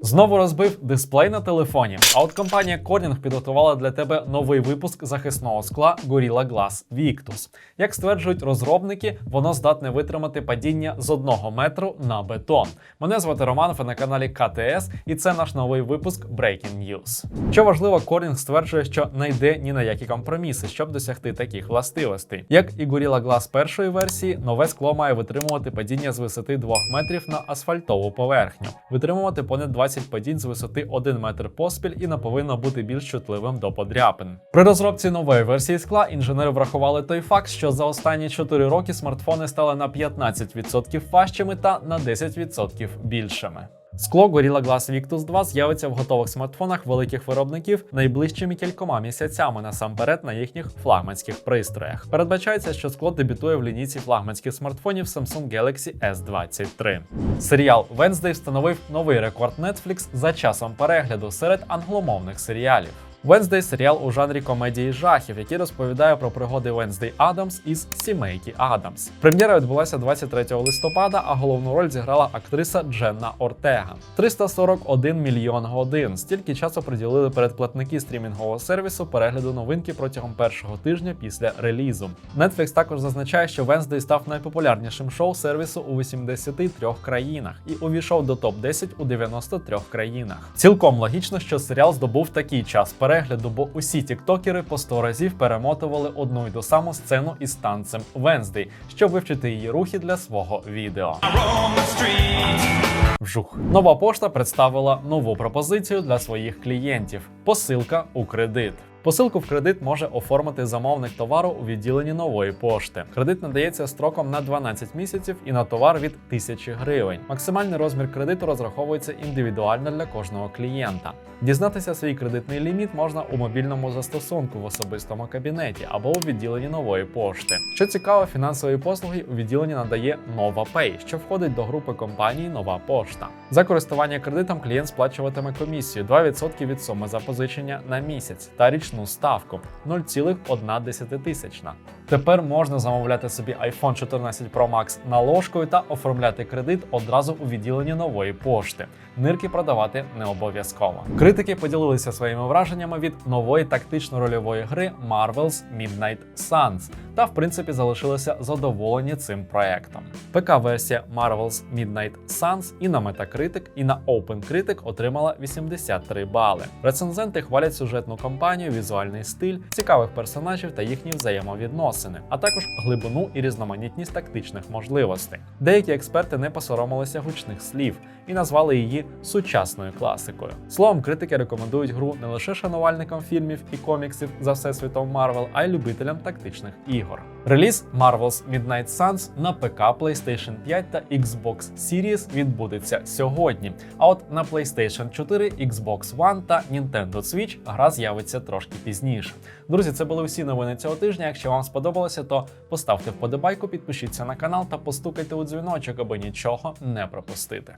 Знову розбив дисплей на телефоні. А от компанія Corning підготувала для тебе новий випуск захисного скла Gorilla Glass Victus. Як стверджують розробники, воно здатне витримати падіння з одного метру на бетон. Мене звати Роман, ви на каналі КТС, і це наш новий випуск Breaking News. Що важливо, Corning стверджує, що не йде ні на які компроміси, щоб досягти таких властивостей. Як і Gorilla Glass першої версії, нове скло має витримувати падіння з висоти 2 метрів на асфальтову поверхню, витримувати понад 20 падінь з висоти 1 метр поспіль і не повинно бути більш чутливим до подряпин. При розробці нової версії скла інженери врахували той факт, що за останні 4 роки смартфони стали на 15% важчими та на 10% більшими. Скло Gorilla Glass Victus 2 з'явиться в готових смартфонах великих виробників найближчими кількома місяцями насамперед на їхніх флагманських пристроях. Передбачається, що скло дебютує в лінійці флагманських смартфонів Samsung Galaxy S23. Серіал Wednesday встановив новий рекорд Netflix за часом перегляду серед англомовних серіалів. Wednesday – серіал у жанрі комедії жахів, який розповідає про пригоди Wednesday Адамс із сімейки Адамс. Прем'єра відбулася 23 листопада, а головну роль зіграла актриса Дженна Ортега. 341 мільйон годин. Стільки часу приділили передплатники стрімінгового сервісу перегляду новинки протягом першого тижня після релізу. Netflix також зазначає, що Wednesday став найпопулярнішим шоу сервісу у 83 країнах і увійшов до топ 10 у 93 країнах. Цілком логічно, що серіал здобув такий час перегляду, бо усі тіктокери по 100 разів перемотували одну й ту саму сцену із танцем Венздей, щоб вивчити її рухи для свого відео. Вжух. Нова пошта представила нову пропозицію для своїх клієнтів: посилка у кредит. Посилку в кредит може оформити замовник товару у відділенні нової пошти. Кредит надається строком на 12 місяців і на товар від 1000 гривень. Максимальний розмір кредиту розраховується індивідуально для кожного клієнта. Дізнатися свій кредитний ліміт можна у мобільному застосунку в особистому кабінеті або у відділенні нової пошти. Що цікаво, фінансові послуги у відділенні надає NovaPay, що входить до групи компаній Нова Пошта. За користування кредитом клієнт сплачуватиме комісію 2% від суми запозичення на місяць та річну ставку 0,1 тисячна. Тепер можна замовляти собі iPhone 14 Pro Max наложкою та оформляти кредит одразу у відділенні нової пошти. Нирки продавати не обов'язково. Критики поділилися своїми враженнями від нової тактично-рольової гри Marvel's Midnight Suns та, в принципі, залишилися задоволені цим проектом. ПК-версія Marvel's Midnight Suns і на Metacritic, і на OpenCritic отримала 83 бали. Рецензенти хвалять сюжетну кампанію, візуальний стиль, цікавих персонажів та їхні взаємовідносини, а також глибину і різноманітність тактичних можливостей. Деякі експерти не посоромилися гучних слів і назвали її сучасною класикою. Словом, критики рекомендують гру не лише шанувальникам фільмів і коміксів за всесвітом Марвел, а й любителям тактичних ігор. Реліз Marvel's Midnight Suns на ПК, PlayStation 5 та Xbox Series відбудеться сьогодні. А от на PlayStation 4, Xbox One та Nintendo Switch гра з'явиться трошки пізніше. Друзі, це були всі новини цього тижня. Якщо вам сподобалося, то поставте вподобайку, підпишіться на канал та постукайте у дзвіночок, аби нічого не пропустити.